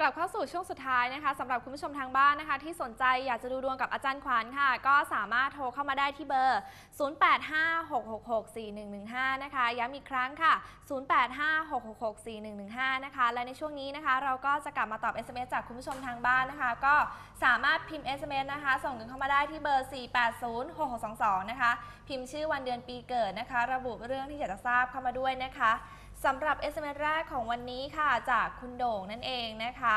กลับเข้าสู่ช่วงสุดท้ายนะคะสำหรับคุณผู้ชมทางบ้านนะคะ ที่สนใจอยากจะดูดวงกับอาจารย์ขวัญค่ะ ก็สามารถโทรเข้ามาได้ที่เบอร์ 0856664115 นะคะย้ำอีกครั้งค่ะ 0856664115 นะคะ และในช่วงนี้นะคะ เราก็จะกลับมาตอบ SMS จากคุณผู้ชมทางบ้านนะคะ ก็สามารถพิมพ์ SMS นะคะ ส่งกันเข้ามาได้ที่เบอร์ 4806622 นะคะ พิมพ์ชื่อวันเดือนปีเกิดนะคะ ระบุเรื่องที่อยากจะทราบเข้ามาด้วยนะคะ สำหรับ SMS แรกของวันนี้ค่ะ จากคุณโด่งนั่นเองนะคะ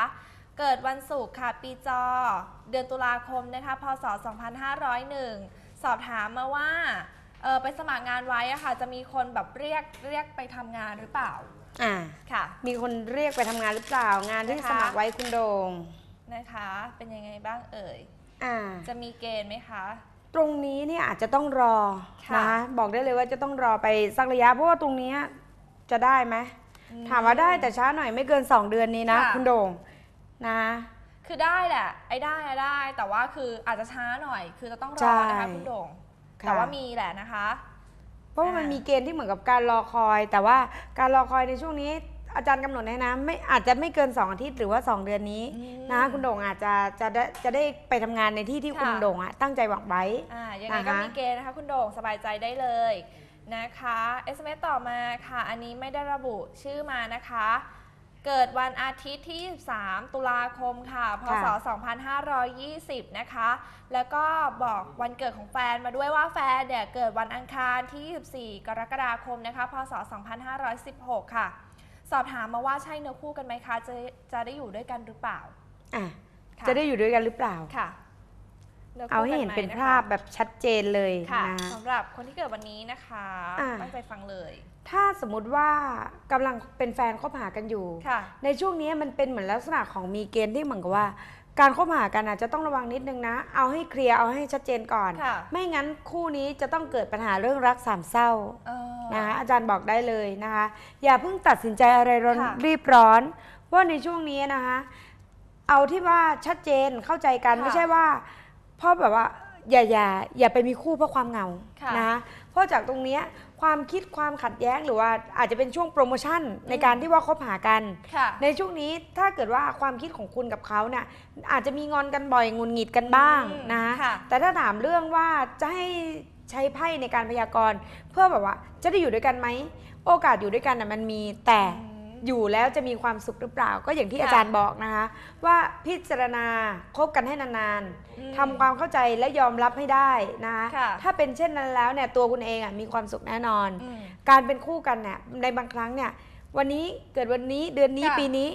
เกิดวันศุกร์ค่ะ ปีจอ เดือนตุลาคมนะคะ พศ 2501 สอบถามมาว่าเออไปสมัครงานไว้อะค่ะ จะมีคนแบบเรียกเรียกไปทำงานหรือเปล่า อ่า ค่ะ มีคนเรียกไปทำงานหรือเปล่า งานที่นะคะ สมัครไว้คุณโดง นะคะ เป็นยังไงบ้างเอ่ย อ่า จะมีเกณฑ์ไหมคะ ตรงนี้เนี่ยอาจจะต้องรอค่ะนะบอกได้เลยว่าจะต้องรอไปสักระยะเพราะว่าตรงเนี้ย จะได้ไหมอืถามว่าได้แต่ช้าหน่อยไม่เกิน 2 เดือนนี้นะ ค่ะ คุณโด่งนะ คือได้แหละ ไอ้ได้อะได้ แต่ว่าคืออาจจะช้าหน่อย คือจะต้องรใช่อนะคะคุณโด่ง ค่ะ แต่ว่ามีแหละนะคะ เพราะว่ามันอ่ามี มีเกณฑ์ที่เหมือนกับการรอคอย แต่ว่าการรอคอยในช่วงนี้ อาจารย์กำหนดให้นะไม่อาจจะไม่เกิน 2 อาทิตย์หรือว่า 2 เดือนนี้อืมนะคุณโด่งอาจจะจะได้จะได้ไปทำงานในที่ที่ค่ะคุณโด่งอะตั้งใจหวังไว้ อ่ายังไงก็นะคะ มีเกณฑ์นะคะ คุณโด่งสบายใจได้เลย นะคะ SMS ต่อมาค่ะ อันนี้ไม่ได้ระบุชื่อมานะคะ เกิดวันอาทิตย์ที่23ตุลาคมค่ะ พศ 2520 นะคะ แล้วก็บอกวันเกิดของแฟนมาด้วยว่าแฟนเนี่ยเกิดวันอังคารที่ 24 กรกฎาคมนะคะ พศ 2516 ค่ะ สอบถามมาว่าใช่เนื้อคู่กันไหมคะ จะจะได้อยู่ด้วยกันหรือเปล่าอะค่จะได้อยู่ด้วยกันหรือเปล่าค่ะ นื้เอาคู่ให้เห็นกัไเป็นนะคะภาพแบบชัดเจนเลยค่ะนะสำหรับคนที่เกิดวันนี้นะคะอ่าตั้งใจฟังเลย ถ้าสมมุติว่ากำลังเป็นแฟนคบหากันอยู่ ค่ะ ในช่วงนี้มันเป็นเหมือนลักษณะของมีเกณฑ์ที่เหมือนกับว่า การคบหากันอาจจะต้องระวังนิดนึงนะ เอาให้เคลียร์เอาให้ชัดเจนก่อน ค่ะไม่งั้นคู่นี้จะต้องเกิดปัญหาเรื่องรักสามเศร้าเออ นะคะอาจารย์บอกได้เลยนะคะ อย่าเพิ่งตัดสินใจอะไรร้อนค่ะ รีบร้อนว่าในช่วงนี้นะคะ เอาที่ว่าชัดเจนเข้าใจกันค่ะ ไม่ใช่ว่าเพราะแบบว่าอย่าอย่าอย่าไปมีคู่เพราะความเหงาค่ะนะคะเพราะจากตรงเนี้ยความคิดความขัดแย้งหรือว่าอาจจะเป็นช่วงโปรโมชั่นในการที่ว่าคบหากัน ค่ะในช่วงนี้ถ้าเกิดว่าความคิดของคุณกับเขาเนี่ยอาจจะมีงอนกันบ่อยงุนหงิดกันบ้างอืมนะ ค่ะ แต่ถ้าถามเรื่องว่าจะให้ใช้ไพ่ในการพยากรณ์ เพื่อแบบว่าจะได้อยู่ด้วยกันไหม โอกาสอยู่ด้วยกันน่ะมันมีแต่ อืมอยู่แล้วจะมีความสุขหรือเปล่า ก็อย่างที่ค่ะอาจารย์บอกนะคะ ว่าพิจารณาคบกันให้นานอืมๆทำความเข้าใจและยอมรับให้ได้นะคะค่ะถ้าเป็นเช่นนั้นแล้วเนี่ยตัวคุณเองอะมีความสุขแน่นอนอืมการเป็นคู่กันเนี่ยในบางครั้งเนี่ยวันนี้เกิดวันนี้เดือนนี้ค่ะปีนี้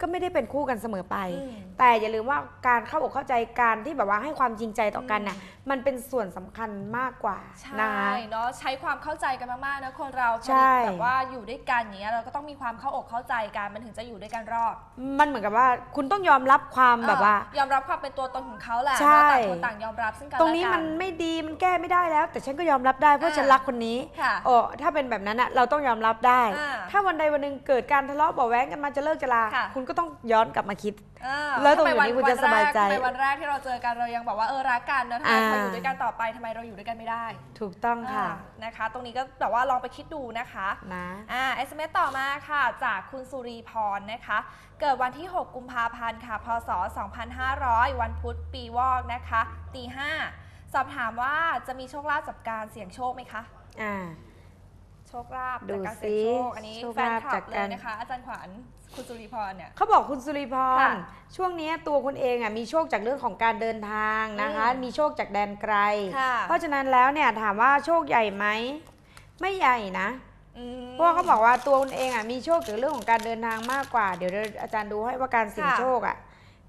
ก็ไม่ได้เป็นคู่กันเสมอไป อืมแต่อย่าลืมว่าการเข้าอกเข้าใจการที่แบบว่าให้ความจริงใจต่อกันน่ะมันเป็นส่วนสำคัญมากกว่าใช่นะคะ เนาะใช้ความเข้าใจกันมากๆนะคนเราพอใช่ แบบว่าอยู่ด้วยกันอย่างเงี้ยเราก็ต้องมีความเข้าอกเข้าใจกันมันถึงจะอยู่ด้วยกันรอดมันเหมือนกับว่าคุณต้องยอมรับความแบบว่า เออยอมรับความเป็นตัวตนของเขาแหละใช่ว่าต่างคนต่างยอมรับซึ่งกันตรงนี้และกัมันไม่ดีมันแก้ไม่ได้แล้ว แต่ฉันก็ยอมรับได้เพราะอ่า ฉันรักคนนี้ค่ะ โอ้ถ้าเป็นแบบนั้นอะเราต้องยอมรับได้ อ่าถ้าวันใดวันหนึ่งเกิดการทะเลาะเบาะแว้งกันมาจะเลิกจะลาค่ะคุณก็ต้องย้อนกลับมาคิด เออแล้วตรงทำไมนี้คุณจะวัสบายใจแรกทำไมวันแรกที่เราเจอกันเรายังบอกว่าเออรักกันนะทำไมอ่าพออยู่ด้วยกันต่อไปทำไมเราอยู่ด้วยกันไม่ได้ถูกต้องค่ะ อ่านะคะ ตรงนี้ก็แบบว่าลองไปคิดดูนะคะ นะ อ่า SMS ต่อมาค่ะ จากคุณสุรีพรนะคะ เกิดวันที่ 6 กุมภาพันธ์ค่ะ พศ 2500 วันพุธปีวอกนะคะตีห้าสอบถามว่าจะมีโชคลาภจากการเสี่ยงโชคไหมคะ อ่าโชคลาภดูจากการเสี่ยงโชค สิอันนี้โชคแฟนลาภคลัจาบกเลการยนะคะ อาจารย์ขวัญคุณสุรีพรเนี่ย เขาบอกคุณสุริพร ค่ะช่วงนี้ตัวคุณเองอะมีโชคจากเรื่องของการเดินทางนะคะ อืมมีโชคจากแดนไกล ค่ะ เพราะฉะนั้นแล้วเนี่ยถามว่าโชคใหญ่ไหมไม่ใหญ่นะ อืม เพราะว่าเขาบอกว่าตัวคุณเองอะมีโชคจากเรื่องของการเดินทางมากกว่า เดี๋ยวเดี๋ยวอาจารย์ดูให้ว่าการเสี่ยงค่ะ โชคอะ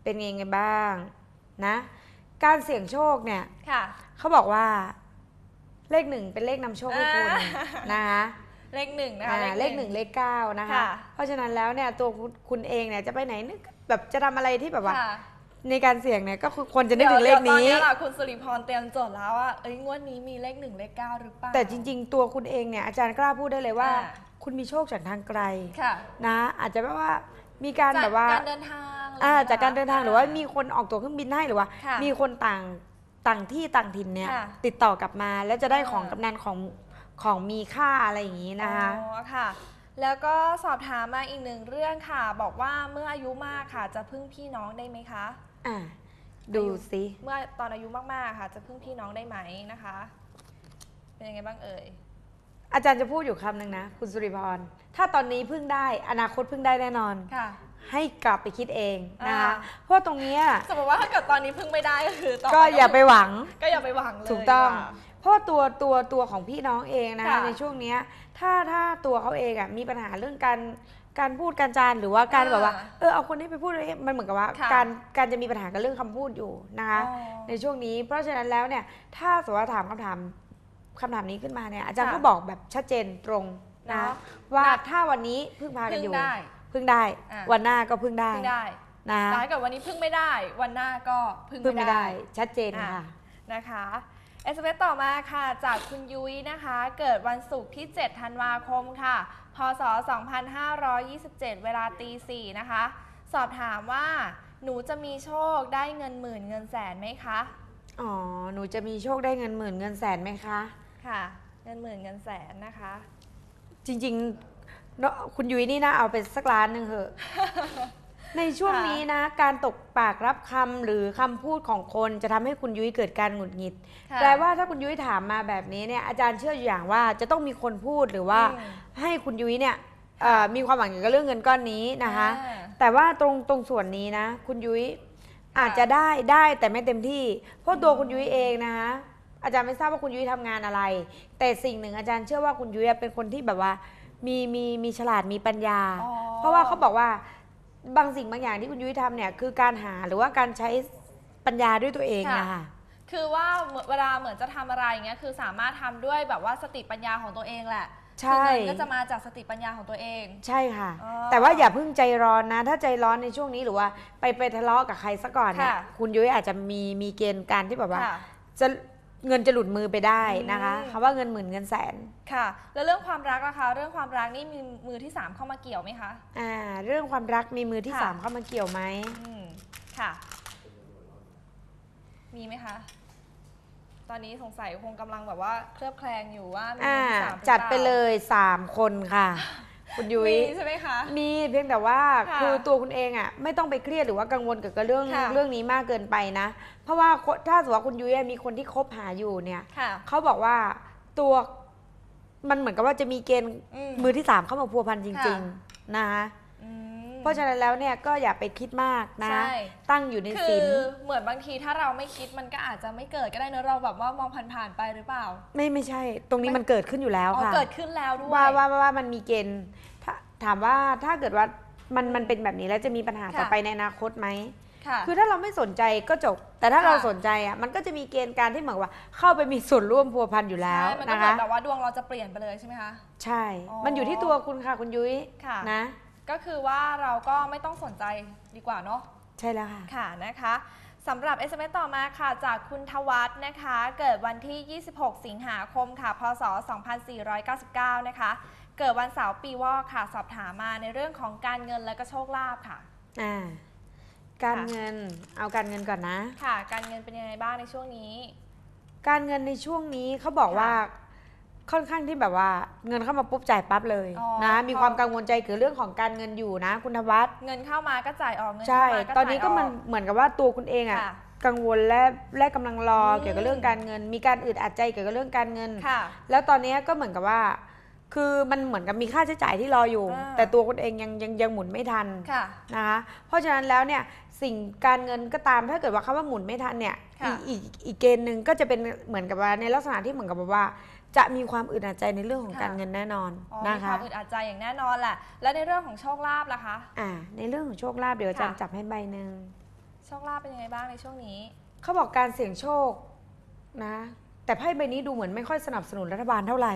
เป็นยังไงบ้างนะ การเสี่ยงโชคเนี่ยค่ะ เขาบอกว่า เลขหนึ่งเป็นเลขนำโชคให้คุณอ่า นะคะเลขหนึ่งนะคะ อ่าเลขหนึ่งเลขเก้านะคะ ค่ะ เพราะฉะนั้นแล้วเนี่ยตัวคุณคุณเองเนี่ยจะไปไหนนึกแบบจะทำอะไรที่แบบว่า ค่ะในการเสี่ยงเนี่ยก็คือควรจะนึกถึงเลขดี๋ยวนี้ตอนนี้ล่ะคุณสุริพรเตรียมโจทย์แล้วว่าเอ้ยงวดนี้มีเลขหนึ่งเลขเก้าหรือเปล่า แต่จริง ๆ ตัวคุณเองเนี่ยอาจารย์กล้าพูดได้เลยว่า อ่า คุณมีโชคจากทางไกลค่ะนะอาจจะแบบว่ามีการจากแบบว่าการเดินทางอะไรอ่าอย่งงี้ยจากการเดินทางหรือว่ามีอ่คนออกตั๋วเครื่องบินให้หรือว่า ค่ะมีคนต่าง ต่างที่ต่างถิ่นเนี่ยค่ะ ติดต่อกลับมาแล้วจะได้ของอ่ากำนันของของมีค่าอะไรอย่างนี้นะคะ อ๋อค่ะ แล้วก็สอบถามมาอีกหนึ่งเรื่องค่ะ บอกว่าเมื่ออายุมากค่ะ จะพึ่งพี่น้องได้ไหมคะ อะดูสิเมื่อตอนอายุมากๆค่ะ จะพึ่งพี่น้องได้ไหมนะคะ เป็นยังไงบ้างเอ่ย อาจารย์จะพูดอยู่คำหนึ่งนะ คุณสุริพรถ้าตอนนี้พึ่งได้อนาคตพึ่งได้แน่นอน ค่ะ ให้กลับไปคิดเองนะคะอ่าเพราะตรงเนี้ยสมมติว่าถ้าเกิดตอนนี้พึ่งไม่ได้ก็คือต่ก็อย่าไปหวังก็อย่าไปหวังเลยถูกต้องดีว่าเพราะว่าตัวตัวตัวของพี่น้องเองนะค่ะในช่วงเนี้ยถ้าถ้าตัวเขาเองอะมีปัญหาเรื่องการการพูดการจานหรือว่าการอ่าแบบว่าเออเอาคนนี้ไปพูดเลยมันเหมือนกับว่าค่ะการการจะมีปัญหากับเรื่องคำพูดอยู่นะคะอ๋อในช่วงนี้เพราะฉะนั้นแล้วเนี่ยถ้าสมมติว่าถามคำถามคำถามนี้ขึ้นมาเนี่ยอาจารย์ค่ะก็บอกแบบชัดเจนตรงนะเนาะว่านะถ้าวันนี้พึ่งพากันพึ่งอยู่ได้ พึ่งได้ อะ วันหน้าก็พึ่งได้พึ่งได้นะแต่ถ้าเกิดวันนี้พึ่งไม่ได้ วันหน้าก็พึ่งพึ่งไม่ไม่ได้ ได้ ชัดเจนอะ ค่ะ นะคะเอสเต่อมาค่ะ จากคุณยุ้ยนะคะ เกิดวันศุกร์ที่ 7 ธันวาคมค่ะ พศ 2527 เวลาตีสี่นะคะ สอบถามว่าหนูจะมีโชคได้เงินหมื่นเงินแสนไหมคะ อ๋อ หนูจะมีโชคได้เงินหมื่นเงินแสนไหมคะ ค่ะ เงินหมื่นเงินแสนนะคะ จริงๆ เนอะคุณยุ้ยนี่นะเอาไปสักล้านหนึ่งเถอะ ในช่วงค่ะนี้นะ การตกปากรับคำหรือคำพูดของคนจะทำให้คุณยุ้ยเกิดการหงุดหงิดค่ะแปลว่าถ้าคุณยุ้ยถามมาแบบนี้เนี่ยอาจารย์เชื่ออยู่อย่างว่าจะต้องมีคนพูดหรือว่าอืมให้คุณยุ้ยเนี่ยเอ่อมีความหวังเกี่ยวกับเรื่องเงินก้อนนี้นะคะอ่าแต่ว่าตรงตรงส่วนนี้นะ คุณยุ้ยอาจจะได้ได้แต่ไม่เต็มที่ เพราะตัวคุณยุ้ยเองนะคะอาจารย์ไม่ทราบว่าคุณยุ้ยทำงานอะไร แต่สิ่งหนึ่งอาจารย์เชื่อว่าคุณยุ้ยเป็นคนที่แบบว่า มีมีมีฉลาดมีปัญญา อ๋อ เพราะว่าเขาบอกว่าบางสิ่งบางอย่างที่คุณยุ้ยทำเนี่ยคือการหาหรือว่าการใช้ปัญญาด้วยตัวเองค่ะ นะคะคือว่าเหมือนเวลาเหมือนจะทำอะไรอย่างเงี้ยคือสามารถทำด้วยแบบว่าสติปัญญาของตัวเองแหละใช่ คือเงินก็จะมาจากสติปัญญาของตัวเอง ใช่ค่ะ อ๋อแต่ว่าอย่าเพิ่งใจร้อนนะ ถ้าใจร้อนในช่วงนี้หรือว่าไปไปทะเลาะกับใครซะก่อนเนี่ยค่ะ คุณยุ้ยอาจจะมีมีเกณฑ์การที่แบบว่า ค่ะ จะ เงินจะหลุดมือไปได้นะคะอืมคำว่าเงินหมื่นเงินแสนค่ะ แล้วเรื่องความรักล่ะคะ เรื่องความรักนี่มีมือที่สามเข้ามาเกี่ยวไหมคะอ่าเรื่องความรักมีมือที่ ค่ะสามเข้ามาเกี่ยวไหมอืมค่ะ มีไหมคะ ตอนนี้สงสัยคงกำลังแบบว่าเคลือบแคลงอยู่ว่ามีอ่ามือที่สามหรือจัดไปปาเลยสามคนค่ะ คุณยุ้ยมีใช่ไหมคะ มีเพียงแต่ว่าค่ะคือตัวคุณเองอะไม่ต้องไปเครียดหรือว่ากังวลเกี่ยวกับเรื่องค่ะเรื่องนี้มากเกินไปนะ เพราะว่าคนถ้าสมมติว่าคุณยุ้ยมีคนที่คบหาอยู่เนี่ยค่ะเขาบอกว่าตัวมันเหมือนกับว่าจะมีเกณฑ์อืมมือที่สามเข้ามาพัวพันจริงค่ะๆนะคะอืม เพราะฉะนั้นแล้วเนี่ยก็อย่าไปคิดมากนะ ใช่ ตั้งอยู่ในคืศีอลเหมือนบางทีถ้าเราไม่คิดมันก็อาจจะไม่เกิดก็ได้เนอะเราแบบว่ามองผ่านๆไปหรือเปล่าไม่ไม่ใช่ ตรงนี้ไม่มันเกิดขึ้นอยู่แล้วอ๋อค่ะ เกิดขึ้นแล้วด้วย ว่าว่าว่าว่ามันมีเกณฑ์ถ้าถามว่าถ้าเกิดว่ามันมันเป็นแบบนี้แล้วจะมีปัญหาค่ะ ต่อไปในอนาคตไหมค่ะ คือถ้าเราไม่สนใจก็จบ แต่ถ้าค่ะ เราสนใจอะมันก็จะมีเกณฑ์การที่เหมือนว่า เข้าไปมีส่วนร่วมพัวพันอยู่แล้วใช่มันก็นะเหมือคะนแบบว่าดวงเราจะเปลี่ยนไปเลยใช่ไหมคะ ใช่ อ๋อมันอยู่ที่ตัวคุณค่ะคุณยุ้ยค่ะ นะ ก็คือว่าเราก็ไม่ต้องสนใจดีกว่าเนาะใช่แล้วค่ะ ค่ะนะคะสำหรับ SMS ต่อมาค่ะ จากคุณทวัฒน์นะคะ เกิดวันที่ 26 สิงหาคมค่ะ พศ 2499 นะคะ เกิดวันเสาร์ปีวอกค่ะ สอบถามมาในเรื่องของการเงินและก็โชคลาภค่ะ อ่า การค่ะเงินเอาการเงินก่อนนะ ค่ะ การเงินเป็นยังไงบ้างในช่วงนี้ การเงินในช่วงนี้เขาบอกค่ะ ว่า ค่อนข้างที่แบบว่าเงินเข้ามาปุ๊บจ่ายปั๊บเลยอ๋อนะ มีพอความกังวลใจเกี่ยวกับเรื่องของการเงินอยู่นะ คุณธวัฒน์เงินเข้ามาก็จ่ายออกเงินใช่เข้ามาก็ตอนนี้ก็มันจ่ายออเหมือนกับว่าตัวคุณเองอะค่ะกังวลและและกำลังรออมเกี่ยวกับเรื่องการเงิน มีการอึดอัดใจเกี่ยวกับเรื่องการเงินค่ะแล้วตอนนี้ก็เหมือนกับว่า คือมันเหมือนกับมีค่าใช้จ่ายที่รออยู่อ่าแต่ตัวคุณเองยังยังยังหมุนไม่ทันค่ะนะคะเพราะฉะนั้นแล้วเนี่ยสิ่งการเงินก็ตามถ้าเกิดว่าคำว่าหมุนไม่ทันเนี่ยค่ะอีกอีกอีกเกณฑ์หนึ่งก็จะเป็นเหมือนกับว่าในลักษณะที่เหมือนกับว่า จะมีความอึดอัดใจในเรื่องของค่ะการเงินแน่นอนอ๋อนะมีคคะวามอึดอัดใจอย่างแน่นอนแหละ แล้วในเรื่องของโชคลาภล่ะคะ อ่าในเรื่องของโชคลาภเดี๋ยวอาจารย์ค่ะ จับให้ใบหนึ่งโชคลาภเป็นยังไงบ้างในช่วงนี้ เขาบอกการเสี่ยงโชคนะ แต่ไพ่ใบนี้ดูเหมือนไม่ค่อยสนับสนุนรัฐบาลเท่าไหร่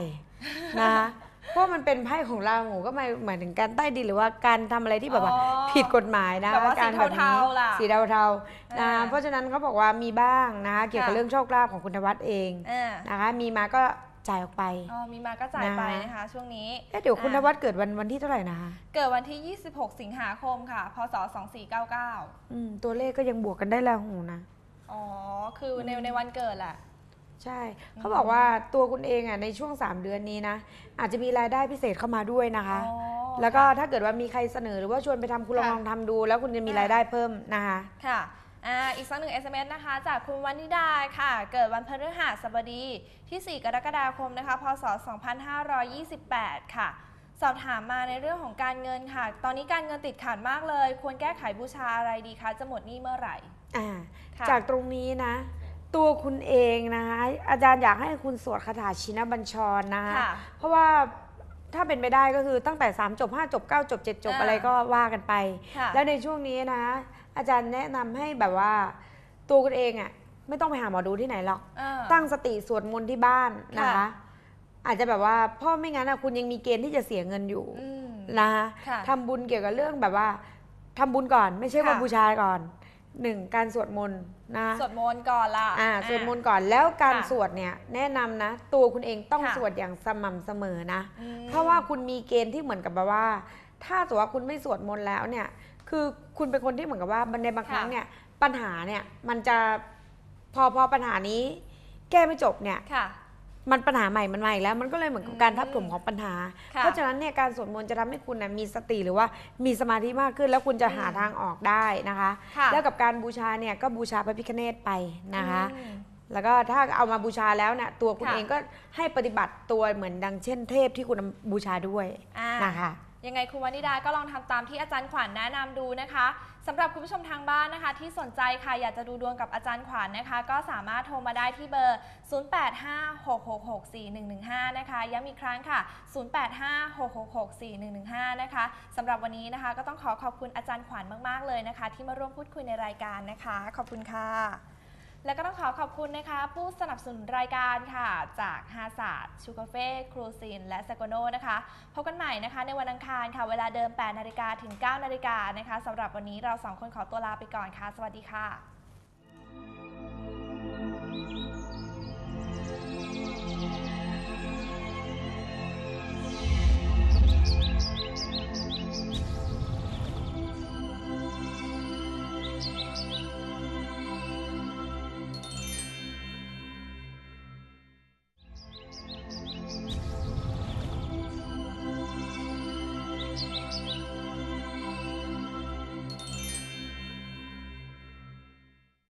นะคะเพราะมันเป็นไพ่ของราหูก็หมายหมายถึงการใต้ดินหรือว่าการทำอะไรที่แบบว่า อ๋อผิดกฎหมายนะแบบว่าการสีแบบนี้เทาๆล่ะสีเทาๆนะอ่าเพราะฉะนั้นเขาบอกว่ามีบ้างนะคะเกี่ยวกับค่ะ เรื่องโชคลาภของคุณธวัฒน์เองอ่านะคะมีมาก็ จ่ายออกไป อ๋อมีมาก็จ่ายไปนะคะนะคะช่วงนี้เอ๊ะเดี๋ยวคุณธอ่าวัฒน์เกิดวันวันที่เท่าไหร่นะคะ เกิดวันที่ 26 สิงหาคมค่ะ พศ 2499 อืมตัวเลขก็ยังบวกกันได้แล้วหูนะ อ๋อ คือในในวันเกิดแหละ ใช่ เขาบอกว่าตัวคุณเองอะในช่วง 3 เดือนนี้นะ อาจจะมีรายได้พิเศษเข้ามาด้วยนะคะอ๋อแล้วก็ถ้าเกิดว่ามีใครเสนอหรือว่าชวนไปทำคุณลองค่ะลองทำดู แล้วคุณจะมีค่ะรายได้เพิ่มนะคะ ค่ะ อ่าอีกสักหนึ่ง SMS นะคะ จากคุณวันนิดาค่ะ เกิดวันพฤหัสบดีที่ 4 กรกฎาคมนะคะ พศ 2528 ค่ะ สอบถามมาในเรื่องของการเงินค่ะ ตอนนี้การเงินติดขัดมากเลย ควรแก้ไขบูชาอะไรดีคะ จะหมดหนี้เมื่อไหร่ อ่า ค่ะ จากตรงนี้นะ ตัวคุณเองนะคะอาจารย์อยากให้คุณสวดคาถาชินบัญชรนะคะค่ะ เพราะว่าถ้าเป็นไปได้ก็คือตั้งแต่ 3 จบ 5 จบ 9 จบ 7 จบอ่าอะไรก็ว่ากันไป ค่ะ แล้วในช่วงนี้นะ อาจารย์แนะนำให้แบบว่า ตัวคุณเองอะ่ะไม่ต้องไปหาหมอดูที่ไหนหรอกอ่าตั้งสติสวดมนต์ที่บ้านนะคะค่ะอาจจะแบบว่าเพ่อไม่งั้นอะคุณยังมีเกณฑ์ที่จะเสียเงินอยู่อืมนะคะค่ะทำบุญเกี่ยวกับเรื่องแบบว่าทำบุญก่อนไม่ใช่ว่าค่ะบูชาก่อนหนึ่งการสวดมนต์นะสวดมนต์ก่อนละอ่าสวดมนต์ก่อนแล้วการค่ะสวดเนี่ยแนะนำนะ ตัวคุณเองต้องค่ะสวดอย่างสม่ำเสมอนะอืมเพราะว่าคุณมีเกณฑ์ที่เหมือนกับแบบว่า ถ้าสมมติว่าคุณไม่สวดมนต์แล้วเนี่ย คือคุณเป็นคนที่เหมือนกับว่าในบางครั้งค่ะเนี่ยปัญหาเนี่ยมันจะพอพอปัญหานี้ แก้ไม่จบเนี่ยค่ะมันปัญหาใหม่มันมาอีกแล้วมันก็เลยเหมือนกับการทับถมของปัญหาค่ะเพราะฉะนั้นเนี่ยการสวดมนต์จะทำให้คุณนะมีสติหรือว่ามีสมาธิมากขึ้น แล้วคุณจะหาอืมทางออกได้นะคะค่ะแล้วกับการบูชาเนี่ยก็บูชาพระพิฆเนศไปนะคะอืมแล้วก็ถ้าเอามาบูชาแล้วเนี่ยตัวคุณค่ะเองก็ให้ปฏิบัติตัวเหมือนดังเช่นเทพที่คุณบูชาด้วยอ่านะคะ ยังไงคุณวนิดาก็ลองทำตามที่อาจารย์ขวัญแนะนำดูนะคะสำหรับคุณผู้ชมทางบ้านนะคะ ที่สนใจค่ะอยากจะดูดวงกับอาจารย์ขวัญนะคะ ก็สามารถโทรมาได้ที่เบอร์ 0856664115 นะคะย้ำอีกครั้งค่ะ 0856664115 นะคะสำหรับวันนี้นะคะก็ต้องขอขอบคุณอาจารย์ขวัญมาก ๆ เลยนะคะ ที่มาร่วมพูดคุยในรายการนะคะ ขอบคุณค่ะ และก็ต้องขอขอบคุณนะคะ ผู้สนับสนุนรายการค่ะ จากฮาศาสตร์ชูกาเฟ่ครูซินและเซโกโนนะคะพบกันใหม่นะคะ ในวันอังคารค่ะ เวลาเดิม 8 นาฬิกาถึง 9 นาฬิกานะคะสำหรับวันนี้เราสองคนขอตัวลาไปก่อนค่ะ สวัสดีค่ะ